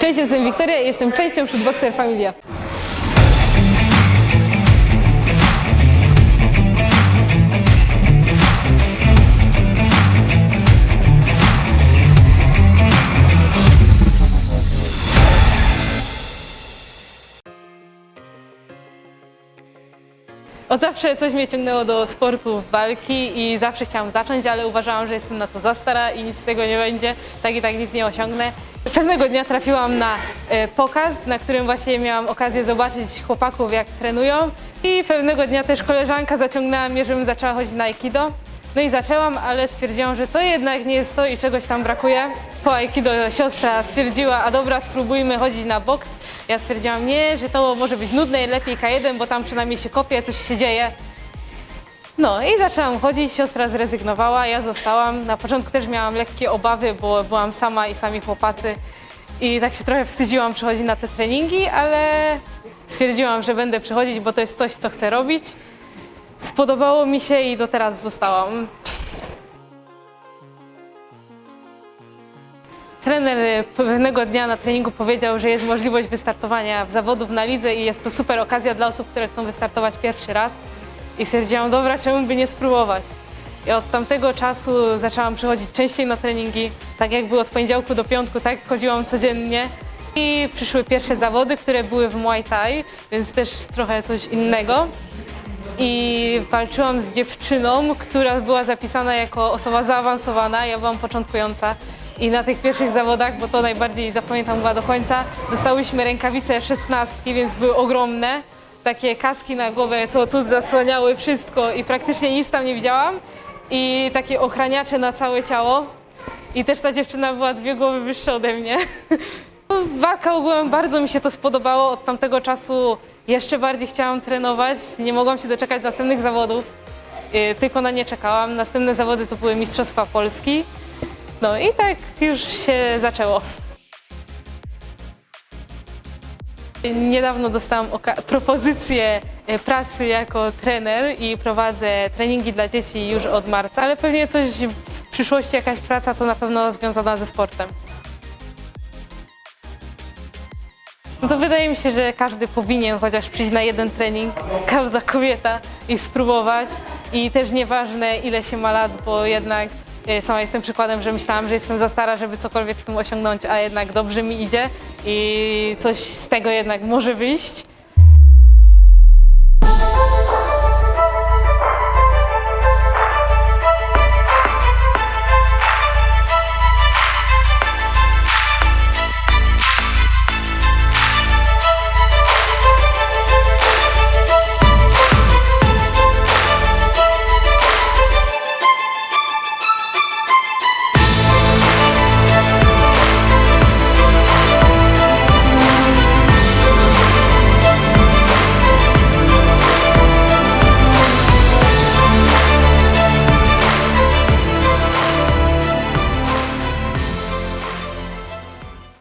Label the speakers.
Speaker 1: Cześć, jestem Wiktoria i jestem częścią Shootboxer Familia. Od zawsze coś mnie ciągnęło do sportu walki i zawsze chciałam zacząć, ale uważałam, że jestem na to za stara i nic z tego nie będzie. Tak i tak nic nie osiągnę. Pewnego dnia trafiłam na e, pokaz, na którym właśnie miałam okazję zobaczyć chłopaków, jak trenują. I pewnego dnia też koleżanka zaciągnęła mnie, żebym zaczęła chodzić na aikido. No i zaczęłam, ale stwierdziłam, że to jednak nie jest to i czegoś tam brakuje. Po aikido siostra stwierdziła, a dobra, spróbujmy chodzić na boks. Ja stwierdziłam, nie, że to może być nudne i lepiej K1, bo tam przynajmniej się kopie, coś się dzieje. No i zaczęłam chodzić, siostra zrezygnowała, ja zostałam. Na początku też miałam lekkie obawy, bo byłam sama i sami chłopacy. I tak się trochę wstydziłam przychodzić na te treningi, ale stwierdziłam, że będę przychodzić, bo to jest coś, co chcę robić. Spodobało mi się i do teraz zostałam. Trener pewnego dnia na treningu powiedział, że jest możliwość wystartowania w zawodów na lidze i jest to super okazja dla osób, które chcą wystartować pierwszy raz. I stwierdziłam, dobra, czemu by nie spróbować? I od tamtego czasu zaczęłam przychodzić częściej na treningi, tak jakby od poniedziałku do piątku, tak chodziłam codziennie. I przyszły pierwsze zawody, które były w Muay Thai, więc też trochę coś innego i walczyłam z dziewczyną, która była zapisana jako osoba zaawansowana, ja byłam początkująca. I na tych pierwszych zawodach, bo to najbardziej zapamiętam chyba do końca, dostałyśmy rękawice szesnastki, więc były ogromne. Takie kaski na głowę, co tu zasłaniały wszystko i praktycznie nic tam nie widziałam. I takie ochraniacze na całe ciało. I też ta dziewczyna była dwie głowy wyższa ode mnie. Walka ogółem bardzo mi się to spodobało. Od tamtego czasu jeszcze bardziej chciałam trenować. Nie mogłam się doczekać następnych zawodów. Yy, Tylko na nie czekałam. Następne zawody to były Mistrzostwa Polski. No i tak już się zaczęło. Niedawno dostałam propozycję e, pracy jako trener i prowadzę treningi dla dzieci już od marca, ale pewnie coś w przyszłości, jakaś praca to na pewno związana ze sportem. No to wydaje mi się, że każdy powinien chociaż przyjść na jeden trening, każda kobieta i spróbować. I też nieważne ile się ma lat, bo jednak e, sama jestem przykładem, że myślałam, że jestem za stara, żeby cokolwiek w tym osiągnąć, a jednak dobrze mi idzie i coś z tego jednak może wyjść.